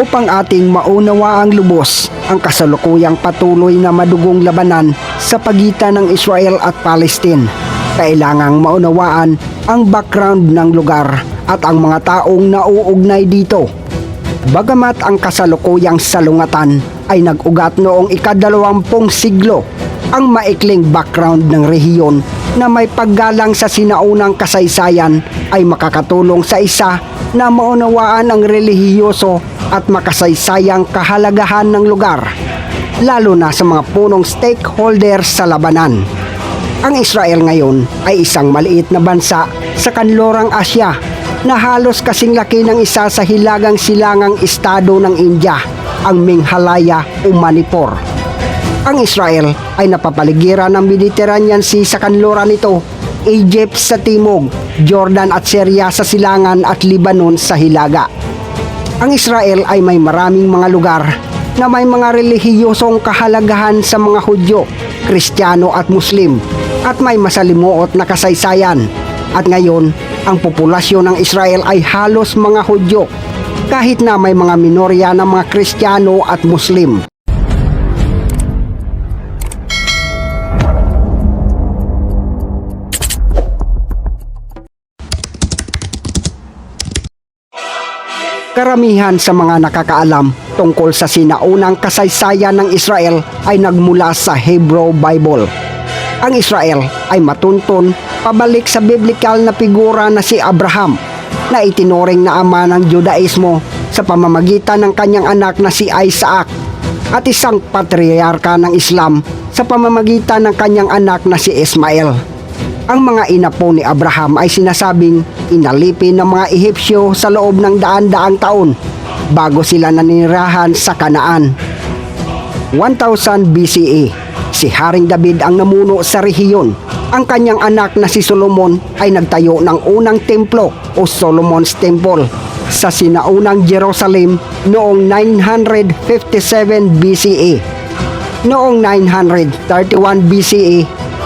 upang ating maunawa ang lubos ang kasalukuyang patuloy na madugong labanan sa pagitan ng Israel at Palestine. Kailangang maunawaan ang background ng lugar at ang mga taong nauugnay dito. Bagamat ang kasalukuyang salungatan ay nag-ugat noong ikadalawampung siglo, ang maikling background ng rehiyon na may paggalang sa sinaunang kasaysayan ay makakatulong sa isa na maunawaan ang relihiyoso at makasaysayang kahalagahan ng lugar, lalo na sa mga punong stakeholder sa labanan. Ang Israel ngayon ay isang maliit na bansa sa kanlorang Asya na halos kasing laki ng isa sa hilagang silangang estado ng India, ang Minghalaya o Manipur. Ang Israel ay napapaligiran ng Mediterranean Sea sa kanluran nito, Egypt sa timog, Jordan at Syria sa silangan at Lebanon sa hilaga. Ang Israel ay may maraming mga lugar na may mga relihiyosong kahalagahan sa mga Hudyo, Kristiyano at Muslim at may masalimuot na kasaysayan. At ngayon, ang populasyon ng Israel ay halos mga Hudyo kahit na may mga minorya ng mga Kristiyano at Muslim. Karamihan sa mga nakakaalam tungkol sa sinaunang kasaysayan ng Israel ay nagmula sa Hebrew Bible. Ang Israel ay matuntun pabalik sa biblical na figura na si Abraham na itinuring na ama ng Judaismo sa pamamagitan ng kanyang anak na si Isaac at isang patriarka ng Islam sa pamamagitan ng kanyang anak na si Ismael. Ang mga ina po ni Abraham ay sinasabing inalipin ng mga Ehipsyo sa loob ng daan-daang taon bago sila naninirahan sa Kanaan. 1000 BCE, si Haring David ang namuno sa rehiyon. Ang kanyang anak na si Solomon ay nagtayo ng unang templo o Solomon's Temple sa sinaunang Jerusalem noong 957 BCE. Noong 931 BCE,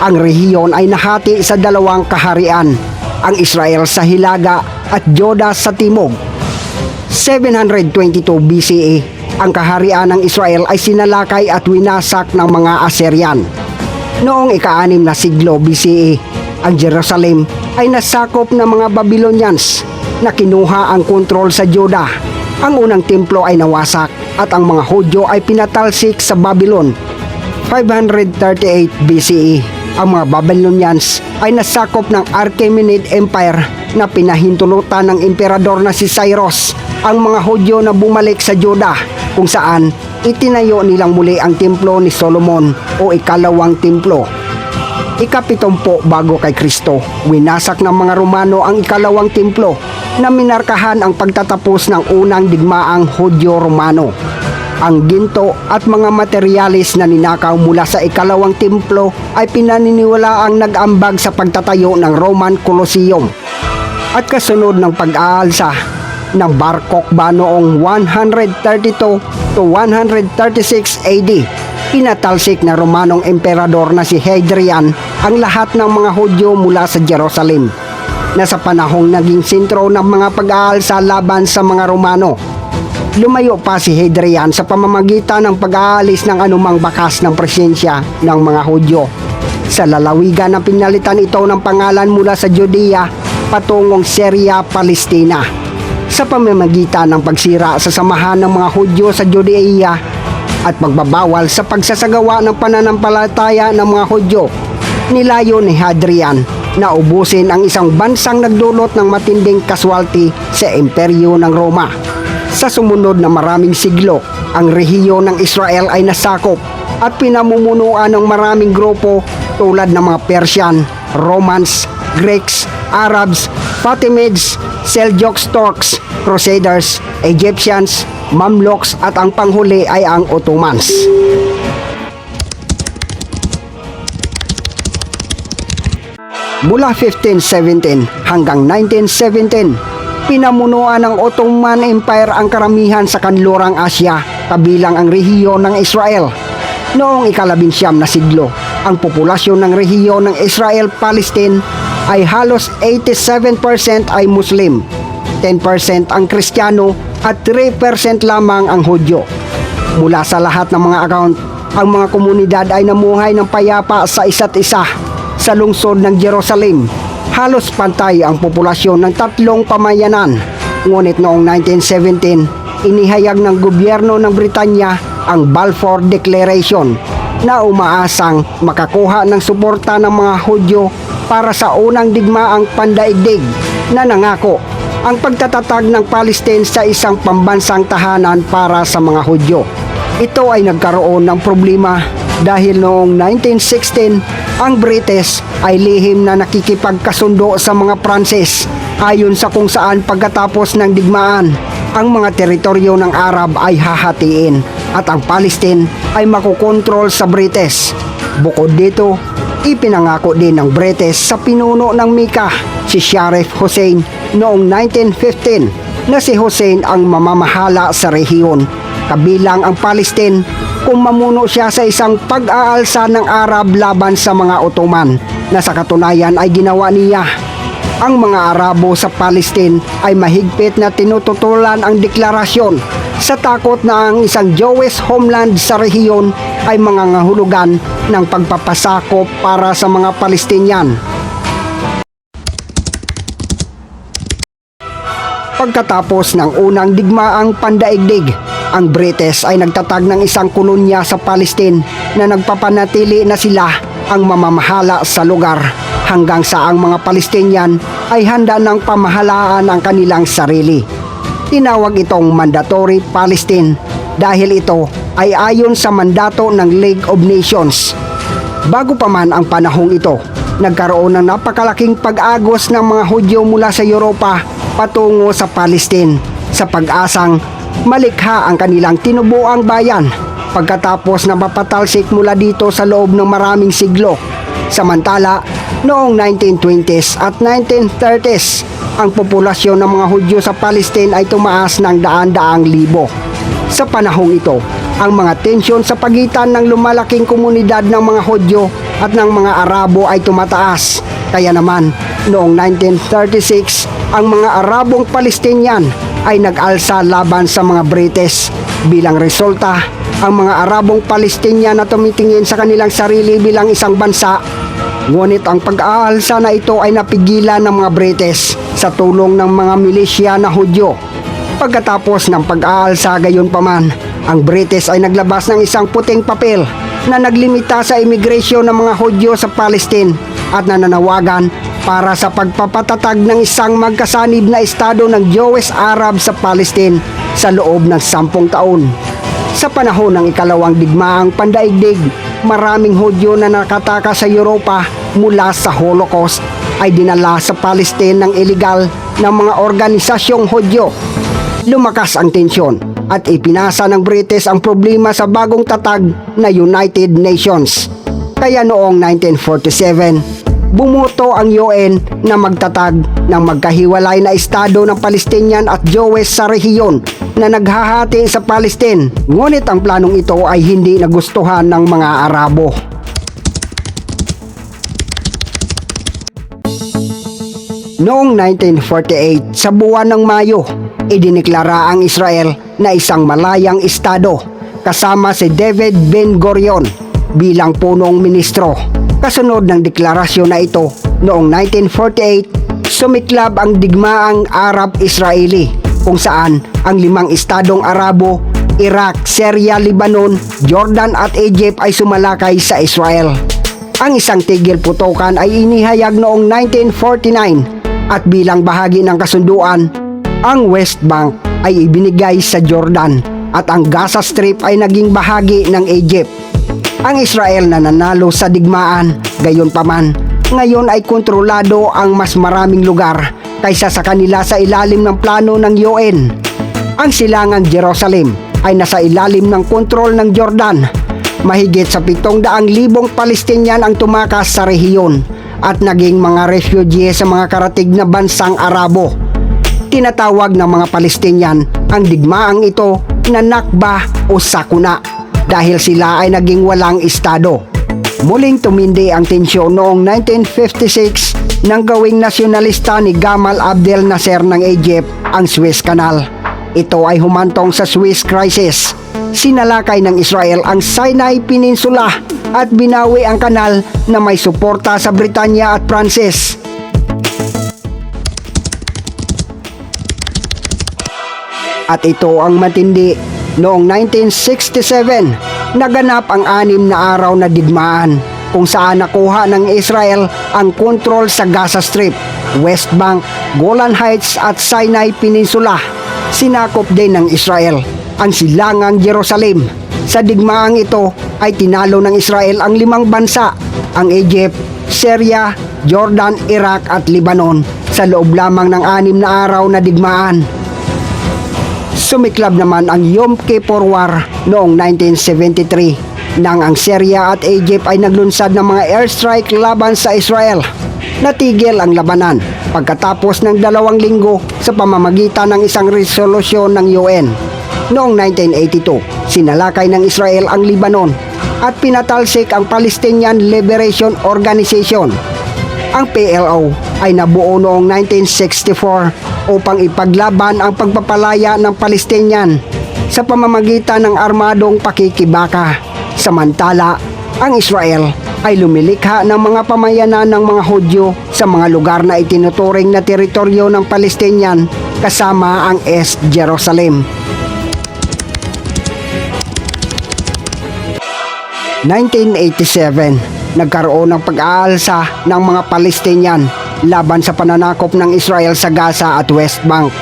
ang rehiyon ay nahati sa dalawang kaharian, ang Israel sa hilaga at Joda sa timog. 722 BCE, ang kaharian ng Israel ay sinalakay at winasak ng mga Assyrian. Noong ika-anim na siglo BCE, ang Jerusalem ay nasakop ng mga Babylonians na kinuha ang kontrol sa Juda. Ang unang templo ay nawasak at ang mga Hudyo ay pinatalsik sa Babylon 538 BCE. Ang mga Babylonians ay nasakop ng Achaemenid Empire na pinahintulutan ng emperador na si Cyrus ang mga Hudyo na bumalik sa Juda kung saan itinayo nilang muli ang templo ni Solomon o ikalawang templo. Ikapitumpo bago kay Kristo, winasak ng mga Romano ang ikalawang templo na minarkahan ang pagtatapos ng unang digmaang Hudyo-Romano. Ang ginto at mga materyales na ninakaw mula sa ikalawang templo ay pinaniniwala ang nag-ambag sa pagtatayo ng Roman Colosseum. At kasunod ng pag-aalsa ng Bar Kokhba noong 132 to 136 AD, pinatalsik na Romanong emperador na si Hadrian ang lahat ng mga Hudyo mula sa Jerusalem na sa panahong naging sentro ng mga pag-aalsa laban sa mga Romano. Lumayo pa si Hadrian sa pamamagitan ng pag-aalis ng anumang bakas ng presensya ng mga Hudyo. Sa lalawigan na pinalitan ito ng pangalan mula sa Judea patungong Syria, Palestina. Sa pamamagitan ng pagsira sa samahan ng mga Hudyo sa Judea at pagbabawal sa pagsasagawa ng pananampalataya ng mga Hudyo, nilayo ni Hadrian na ubusin ang isang bansang nagdulot ng matinding kaswalti sa imperyo ng Roma. Sa sumunod na maraming siglo, ang rehiyon ng Israel ay nasakop at pinamumunuan ng maraming grupo tulad ng mga Persian, Romans, Greeks, Arabs, Fatimids, Seljuks Turks, Crusaders, Egyptians, Mamluks at ang panghuli ay ang Ottomans. Mula 1517 hanggang 1917, pinamunuan ng Ottoman Empire ang karamihan sa kanlurang Asya kabilang ang rehiyon ng Israel. Noong ikalabinsyam na siglo, ang populasyon ng rehiyon ng Israel-Palestine ay halos 87% ay Muslim, 10% ang Kristiyano at 3% lamang ang Hudyo. Mula sa lahat ng mga account, ang mga komunidad ay namuhay ng payapa sa isa't isa sa lungsod ng Jerusalem. Halos pantay ang populasyon ng tatlong pamayanan. Ngunit noong 1917, inihayag ng gobyerno ng Britanya ang Balfour Declaration na umaasang makakuha ng suporta ng mga Hudyo para sa unang digmaang pandaigdig na nangako ang pagtatatag ng Palestine sa isang pambansang tahanan para sa mga Hudyo. Ito ay nagkaroon ng problema dahil noong 1916 ang British ay lihim na nakikipagkasundo sa mga Pranses ayon sa kung saan pagkatapos ng digmaan ang mga teritoryo ng Arab ay hahatiin at ang Palestine ay makukontrol sa British. Bukod dito, ipinangako din ng British sa pinuno ng Mika si Sharif Hussein noong 1915 na si Hussein ang mamamahala sa rehiyon kabilang ang Palestine kung mamuno siya sa isang pag-aalsa ng Arab laban sa mga Ottoman na sa katunayan ay ginawa niya. Ang mga Arabo sa Palestine ay mahigpit na tinututulan ang deklarasyon sa takot na ang isang Jewish homeland sa rehiyon ay mga ngahulugan ng pagpapasakop para sa mga Palestinian. Pagkatapos ng unang digmaang pandaigdig, ang British ay nagtatag ng isang kolonya sa Palestine na nagpapanatili na sila ang mamamahala sa lugar hanggang sa ang mga Palestinian ay handa ng pamahalaan ang kanilang sarili. Tinawag itong Mandatory Palestine dahil ito ay ayon sa mandato ng League of Nations. Bago pa man ang panahong ito, nagkaroon ng napakalaking pag-agos ng mga Hudyo mula sa Europa patungo sa Palestine sa pag-asang malikha ang kanilang tinubuang bayan pagkatapos na mapatalsik mula dito sa loob ng maraming siglo. Samantala, noong 1920s at 1930s, ang populasyon ng mga Hudyo sa Palestine ay tumaas ng daan-daang libo. Sa panahong ito, ang mga tensyon sa pagitan ng lumalaking komunidad ng mga Hudyo at ng mga Arabo ay tumataas. Kaya naman, noong 1936, ang mga Arabong Palestinian ay nag-alsa laban sa mga British. Bilang resulta, ang mga Arabong Palestinian na tumitingin sa kanilang sarili bilang isang bansa Ngunit ang pag-aalsa na ito ay napigilan ng mga British sa tulong ng mga milisya na Hudyo. Pagkatapos ng pag-aalsa gayon paman, ang British ay naglabas ng isang puting papel na naglimita sa imigrasyon ng mga Hudyo sa Palestine at nananawagan para sa pagpapatatag ng isang magkasanib na estado ng Jewish Arab sa Palestine sa loob ng sampung taon. Sa panahon ng ikalawang digmaang pandaigdig, maraming Hudyo na nakataka sa Europa mula sa Holocaust ay dinala sa Palestine ng illegal ng mga organisasyong Hudyo. Lumakas ang tensyon at ipinasa ng British ang problema sa bagong tatag na United Nations. Kaya noong 1947, bumuto ang UN na magtatag ng magkahiwalay na estado ng Palestinian at Jewish sa rehiyon na naghahati sa Palestine. Ngunit ang planong ito ay hindi nagustuhan ng mga Arabo. Noong 1948, sa buwan ng Mayo, idiniklara ang Israel na isang malayang estado kasama si David Ben Gurion bilang punong ministro. Kasunod ng deklarasyon na ito, noong 1948, sumiklab ang digmaang Arab-Israeli kung saan ang limang estadong Arabo, Iraq, Syria, Lebanon, Jordan at Egypt ay sumalakay sa Israel. Ang isang tigil putukan ay inihayag noong 1949 at bilang bahagi ng kasunduan, ang West Bank ay ibinigay sa Jordan at ang Gaza Strip ay naging bahagi ng Egypt. Ang Israel na nanalo sa digmaan, gayon paman, ngayon ay kontrolado ang mas maraming lugar kaysa sa kanila sa ilalim ng plano ng UN. Ang silangang Jerusalem ay nasa ilalim ng kontrol ng Jordan. Mahigit sa 700,000 Palestinian ang tumakas sa rehiyon at naging mga refugee sa mga karatig na bansang Arabo. Tinatawag ng mga Palestinian ang digmaang ito na Nakba o Sakuna dahil sila ay naging walang estado. Muling tumindi ang tensyon noong 1956 nang gawing nasyonalista ni Gamal Abdel Nasser ng Egypt ang Suez Canal. ito ay humantong sa Swiss crisis. Sinalakay ng Israel ang Sinai Peninsula at binawi ang kanal na may suporta sa Britanya at Pranses. At ito ang matindi. Noong 1967, naganap ang anim na araw na digmaan kung saan nakuha ng Israel ang kontrol sa Gaza Strip, West Bank, Golan Heights at Sinai Peninsula. Sinakop din ng Israel ang silangang Jerusalem. Sa digmaang ito ay tinalo ng Israel ang limang bansa, ang Egypt, Syria, Jordan, Iraq at Lebanon sa loob lamang ng anim na araw na digmaan. Sumiklab naman ang Yom Kippur War noong 1973 nang ang Syria at Egypt ay naglunsad ng mga airstrike laban sa Israel. Natigil ang labanan pagkatapos ng dalawang linggo sa pamamagitan ng isang resolusyon ng UN. Noong 1982, sinalakay ng Israel ang Lebanon at pinatalsik ang Palestinian Liberation Organization ang PLO ay nabuo noong 1964 upang ipaglaban ang pagpapalaya ng Palestinian sa pamamagitan ng armadong pakikibaka. Samantala, ang Israel ay lumilikha ng mga pamayanan ng mga Hudyo sa mga lugar na itinuturing na teritoryo ng Palestinian kasama ang East Jerusalem. 1987, nagkaroon ng pag-aalsa ng mga Palestinian laban sa pananakop ng Israel sa Gaza at West Bank.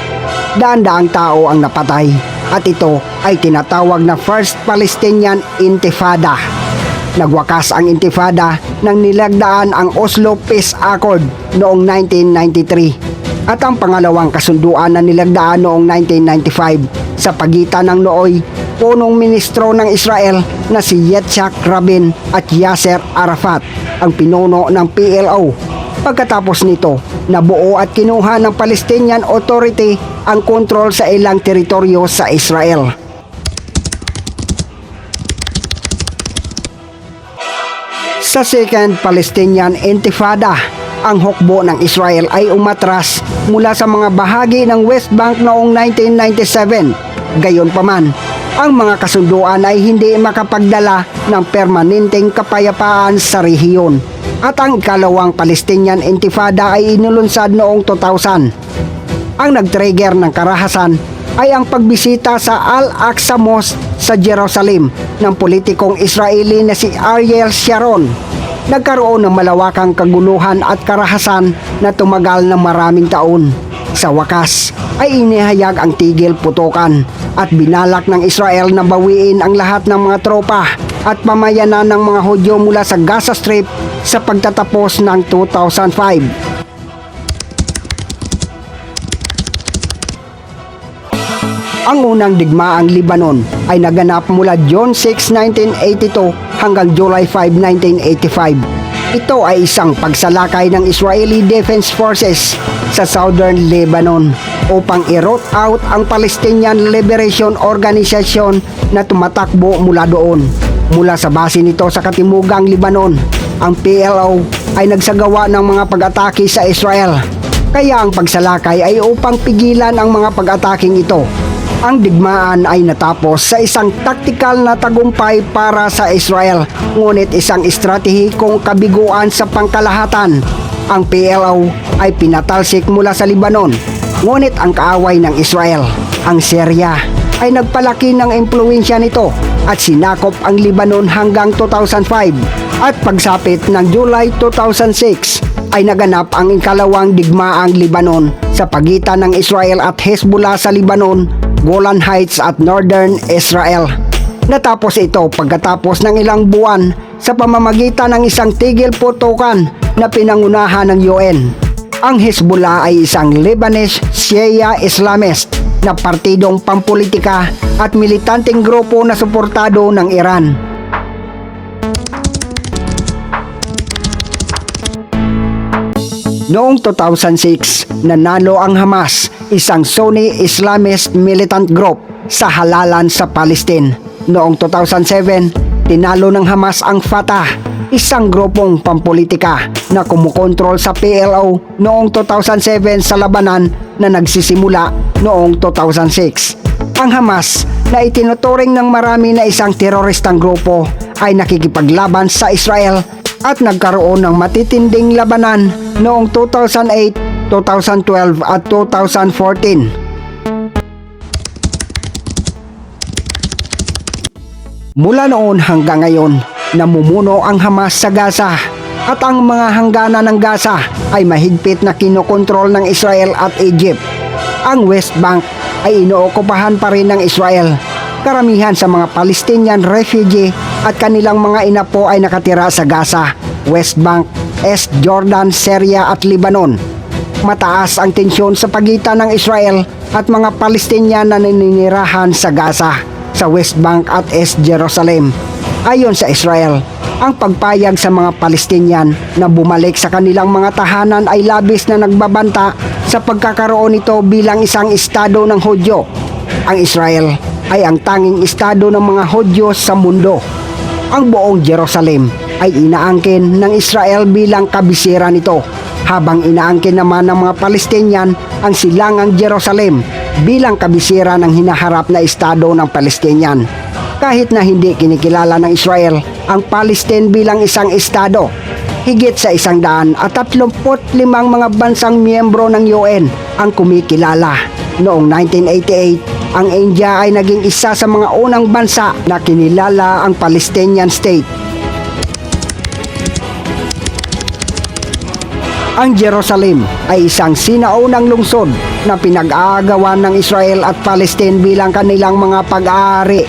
Daan-daang tao ang napatay at ito ay tinatawag na First Palestinian Intifada. Nagwakas ang Intifada nang nilagdaan ang Oslo Peace Accord noong 1993 at ang pangalawang kasunduan na nilagdaan noong 1995 sa pagitan ng nooy punong ministro ng Israel na si Yitzhak Rabin at Yasser Arafat ang pinuno ng PLO. Pagkatapos nito, nabuo at kinuha ng Palestinian Authority ang kontrol sa ilang teritoryo sa Israel. Sa Second Palestinian Intifada, ang hukbo ng Israel ay umatras mula sa mga bahagi ng West Bank noong 1997. Gayonpaman, ang mga kasunduan ay hindi makapagdala ng permanenteng kapayapaan sa rehiyon. At ang ikalawang Palestinian Intifada ay inulunsad noong 2000. Ang nag-trigger ng karahasan ay ang pagbisita sa Al-Aqsa Mosque sa Jerusalem ng politikong Israeli na si Ariel Sharon. Nagkaroon ng malawakang kaguluhan at karahasan na tumagal ng maraming taon. Sa wakas ay inihayag ang tigil putukan at binalak ng Israel na bawiin ang lahat ng mga tropa at pamayanan ng mga Hudyo mula sa Gaza Strip sa pagtatapos ng 2005. Ang unang digmaang Libanon ay naganap mula June 6, 1982 hanggang July 5, 1985. Ito ay isang pagsalakay ng Israeli Defense Forces sa Southern Lebanon upang i-root out ang Palestinian Liberation Organization na tumatakbo mula doon. Mula sa base nito sa katimugang Libanon, ang PLO ay nagsagawa ng mga pag-atake sa Israel. Kaya ang pagsalakay ay upang pigilan ang mga pag-ataking ito ang digmaan ay natapos sa isang taktikal na tagumpay para sa Israel, ngunit isang estratehikong kabiguan sa pangkalahatan. Ang PLO ay pinatalsik mula sa Libanon, ngunit ang kaaway ng Israel, ang Syria, ay nagpalaki ng impluensya nito at sinakop ang Libanon hanggang 2005 at pagsapit ng July 2006 ay naganap ang ikalawang digmaang Libanon sa pagitan ng Israel at Hezbollah sa Libanon Golan Heights at Northern Israel. Natapos ito pagkatapos ng ilang buwan sa pamamagitan ng isang tigil putukan na pinangunahan ng UN. Ang Hezbollah ay isang Lebanese Shia Islamist na partidong pampolitika at militanteng grupo na suportado ng Iran. Noong 2006, nanalo ang Hamas, isang Sunni Islamist militant group sa halalan sa Palestine. Noong 2007, tinalo ng Hamas ang Fatah, isang grupong pampolitika na kumukontrol sa PLO noong 2007 sa labanan na nagsisimula noong 2006. Ang Hamas na itinuturing ng marami na isang teroristang grupo ay nakikipaglaban sa Israel at nagkaroon ng matitinding labanan noong 2008, 2012 at 2014. Mula noon hanggang ngayon, namumuno ang Hamas sa Gaza at ang mga hangganan ng Gaza ay mahigpit na kinokontrol ng Israel at Egypt. Ang West Bank ay inookupahan pa rin ng Israel. Karamihan sa mga Palestinian refugee at kanilang mga inapo ay nakatira sa Gaza, West Bank, East Jordan, Syria at Lebanon. Mataas ang tensyon sa pagitan ng Israel at mga Palestinian na naninirahan sa Gaza, sa West Bank at East Jerusalem. Ayon sa Israel, ang pagpayag sa mga Palestinian na bumalik sa kanilang mga tahanan ay labis na nagbabanta sa pagkakaroon nito bilang isang estado ng Hudyo. Ang Israel ay ang tanging estado ng mga Hudyo sa mundo. Ang buong Jerusalem ay inaangkin ng Israel bilang kabisera nito habang inaangkin naman ng mga Palestinian ang silangang Jerusalem bilang kabisera ng hinaharap na estado ng Palestinian. Kahit na hindi kinikilala ng Israel ang Palestine bilang isang estado, higit sa isang daan at 35 mga bansang miyembro ng UN ang kumikilala. Noong 1988, ang India ay naging isa sa mga unang bansa na kinilala ang Palestinian State. Ang Jerusalem ay isang sinaunang lungsod na pinag-aagawan ng Israel at Palestine bilang kanilang mga pag-aari.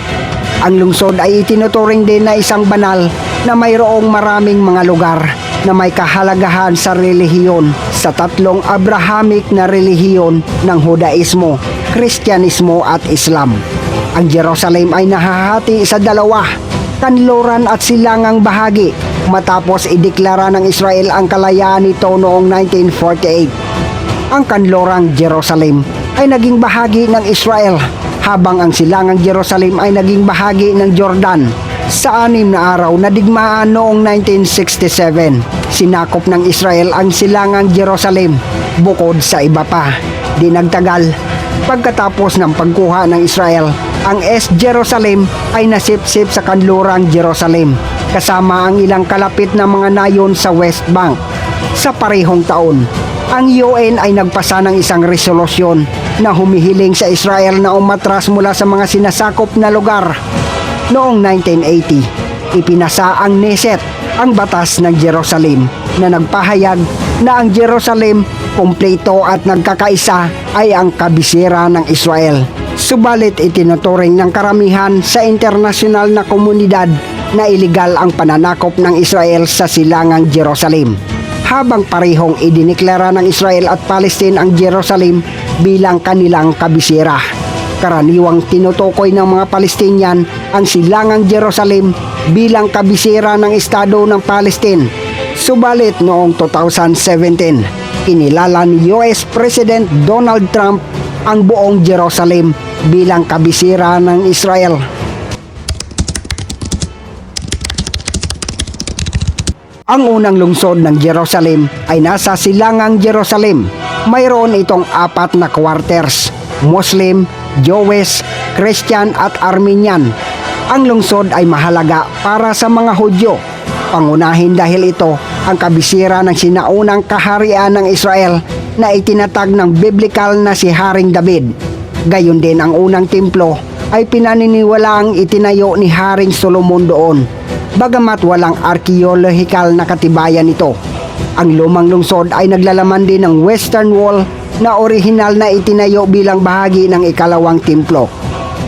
Ang lungsod ay itinuturing din na isang banal na mayroong maraming mga lugar na may kahalagahan sa relihiyon sa tatlong Abrahamic na relihiyon ng Hudaismo, Kristyanismo at Islam. Ang Jerusalem ay nahahati sa dalawa, kanluran at silangang bahagi matapos ideklara ng Israel ang kalayaan nito noong 1948. Ang kanlurang Jerusalem ay naging bahagi ng Israel habang ang silangang Jerusalem ay naging bahagi ng Jordan. Sa anim na araw na digmaan noong 1967, sinakop ng Israel ang silangang Jerusalem bukod sa iba pa. Di nagtagal, pagkatapos ng pagkuha ng Israel, ang East Jerusalem ay nasipsip sa kanlurang Jerusalem kasama ang ilang kalapit na mga nayon sa West Bank. Sa parehong taon, ang UN ay nagpasa ng isang resolusyon na humihiling sa Israel na umatras mula sa mga sinasakop na lugar. Noong 1980, ipinasa ang Neset, ang batas ng Jerusalem, na nagpahayag na ang Jerusalem kumpleto at nagkakaisa ay ang kabisera ng Israel. Subalit itinuturing ng karamihan sa internasyonal na komunidad na iligal ang pananakop ng Israel sa silangang Jerusalem. Habang parehong idineklara ng Israel at Palestine ang Jerusalem bilang kanilang kabisera. Karaniwang tinutukoy ng mga Palestinian ang silangang Jerusalem bilang kabisera ng Estado ng Palestine. Subalit noong 2017, kinilala ni US President Donald Trump ang buong Jerusalem bilang kabisera ng Israel. Ang unang lungsod ng Jerusalem ay nasa silangang Jerusalem. Mayroon itong apat na quarters, Muslim, Jewish, Christian at Armenian. Ang lungsod ay mahalaga para sa mga Hudyo. Pangunahin dahil ito ang kabisira ng sinaunang kaharian ng Israel na itinatag ng biblical na si Haring David. Gayon din ang unang templo ay pinaniniwalaang itinayo ni Haring Solomon doon bagamat walang arkeolohikal na katibayan ito. Ang lumang lungsod ay naglalaman din ng Western Wall na orihinal na itinayo bilang bahagi ng ikalawang templo.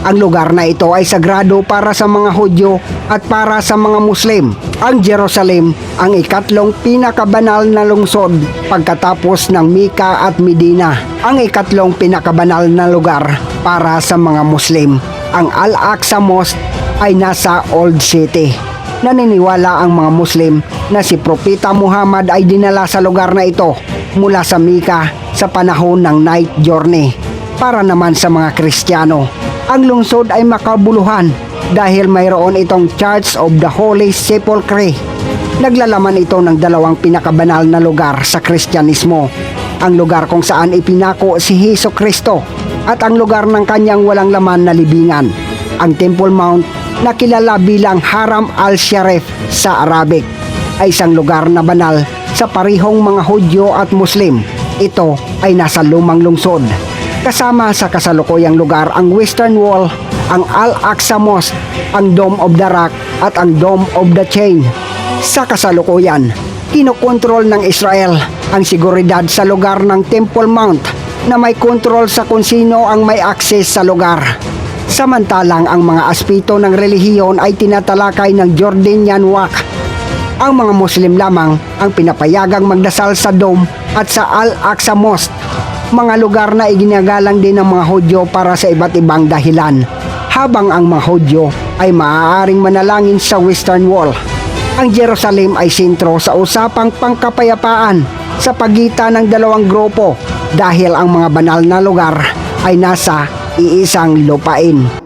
Ang lugar na ito ay sagrado para sa mga Hudyo at para sa mga Muslim. Ang Jerusalem ang ikatlong pinakabanal na lungsod pagkatapos ng Mika at Medina. Ang ikatlong pinakabanal na lugar para sa mga Muslim. Ang Al-Aqsa Mosque ay nasa Old City naniniwala ang mga Muslim na si Propeta Muhammad ay dinala sa lugar na ito mula sa Mika sa panahon ng night journey. Para naman sa mga Kristiyano, ang lungsod ay makabuluhan dahil mayroon itong Church of the Holy Sepulchre. Naglalaman ito ng dalawang pinakabanal na lugar sa Kristyanismo. ang lugar kung saan ipinako si Heso Kristo at ang lugar ng kanyang walang laman na libingan, ang Temple Mount na kilala bilang Haram al-Sharif sa Arabic ay isang lugar na banal sa parihong mga Hudyo at Muslim. Ito ay nasa lumang lungsod. Kasama sa kasalukuyang lugar ang Western Wall, ang Al-Aqsa Mosque, ang Dome of the Rock at ang Dome of the Chain. Sa kasalukuyan, kinokontrol ng Israel ang seguridad sa lugar ng Temple Mount na may kontrol sa kung sino ang may akses sa lugar. Samantalang ang mga aspeto ng relihiyon ay tinatalakay ng Jordanian Waqf ang mga Muslim lamang ang pinapayagang magdasal sa Dome at sa Al-Aqsa Mosque, mga lugar na iginagalang din ng mga Hudyo para sa iba't ibang dahilan, habang ang mga Hudyo ay maaaring manalangin sa Western Wall. Ang Jerusalem ay sentro sa usapang pangkapayapaan sa pagitan ng dalawang grupo dahil ang mga banal na lugar ay nasa iisang lupain.